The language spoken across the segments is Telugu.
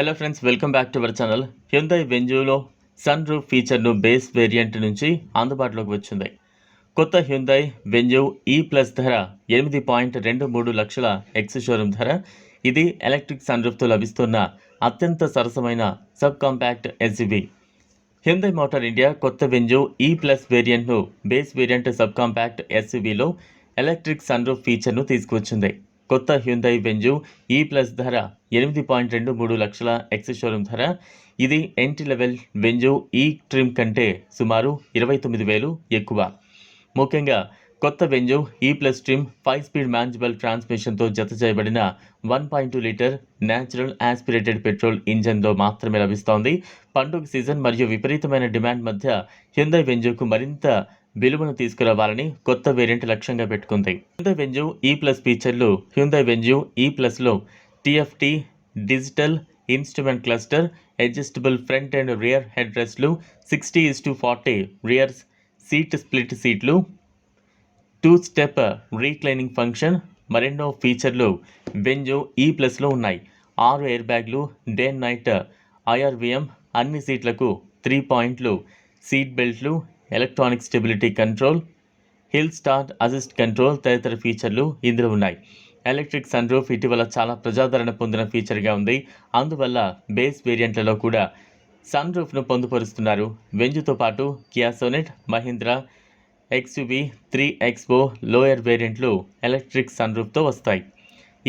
Hello friends welcome back to our channel Hyundai వెంజూలో sun roof ఫీచర్ను బేస్ వేరియంట్ నుంచి అందుబాటులోకి వచ్చింది కొత్త హ్యుందై వెంజూ ఈ ప్లస్ ధర ఎనిమిది పాయింట్ రెండు మూడు లక్షల ఎక్స్ షోరూమ్ ధర. ఇది ఎలక్ట్రిక్ సన్ రూఫ్తో లభిస్తున్న అత్యంత సరసమైన sub compact SUV Hyundai motor India కొత్త వెంజు ఈ ప్లస్ వేరియంట్ను బేస్ వేరియంట్ సబ్ కాంపాక్ట్ ఎస్యూవీలో ఎలక్ట్రిక్ సన్ రూఫ్ ఫీచర్ను తీసుకువచ్చింది. కొత్త హ్యుందై వెంజు ఈ e ప్లస్ ధర ఎనిమిది పాయింట్ రెండు మూడు లక్షల ఎక్స్ షోరూమ్ ధర. ఇది ఎంట్రీ లెవెల్ వెంజు ఈ ట్రిమ్ కంటే సుమారు ఇరవై తొమ్మిది వేలు ఎక్కువ. ముఖ్యంగా కొత్త Venue E plus trim five speed మ్యాన్జబుల్ ట్రాన్స్మిషన్తో జత చేయబడిన one point two litre natural aspirated petrol ఇంజన్లో మాత్రమే లభిస్తోంది. పండుగ సీజన్ మరియు విపరీతమైన డిమాండ్ మధ్య హ్యుందై వెంజుకు మరింత విలువను తీసుకురావాలని కొత్త వేరియంట్ లక్ష్యంగా పెట్టుకుంది. హ్యుందై వెంజు ఈ ప్లస్ ఫీచర్లు హ్యుందై వెంజు ఈ ప్లస్లో TFT digital instrument cluster adjustable front and rear head రెస్ట్లు sixty is to forty rear seat split సీట్లు టూ స్టెప్ రీక్లైనింగ్ ఫంక్షన్ మరెన్నో ఫీచర్లు వెంజో ఈ ప్లస్లో ఉన్నాయి. ఆరు ఎయిర్ బ్యాగ్లు డే నైట్ ఐఆర్విఎం అన్ని సీట్లకు త్రీ పాయింట్లు seat బెల్ట్లు electronic stability control hill start assist control తదితర ఫీచర్లు ఇందులో ఉన్నాయి. ఎలక్ట్రిక్ సన్రూఫ్ ఇటీవల చాలా ప్రజాదరణ పొందిన ఫీచర్గా ఉంది. అందువల్ల బేస్ వేరియంట్లలో కూడా సన్ రూఫ్ను పొందుపరుస్తున్నారు. వెంజుతో పాటు Kia Sonet Mahindra XUV three expo lower వేరియంట్లు ఎలక్ట్రిక్ సన్ రూఫ్తో వస్తాయి.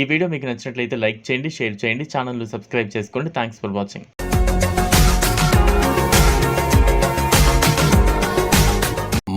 ఈ వీడియో మీకు నచ్చినట్లయితే లైక్ చేయండి షేర్ చేయండి ఛానల్ను సబ్స్క్రైబ్ చేసుకోండి. Thanks for watching.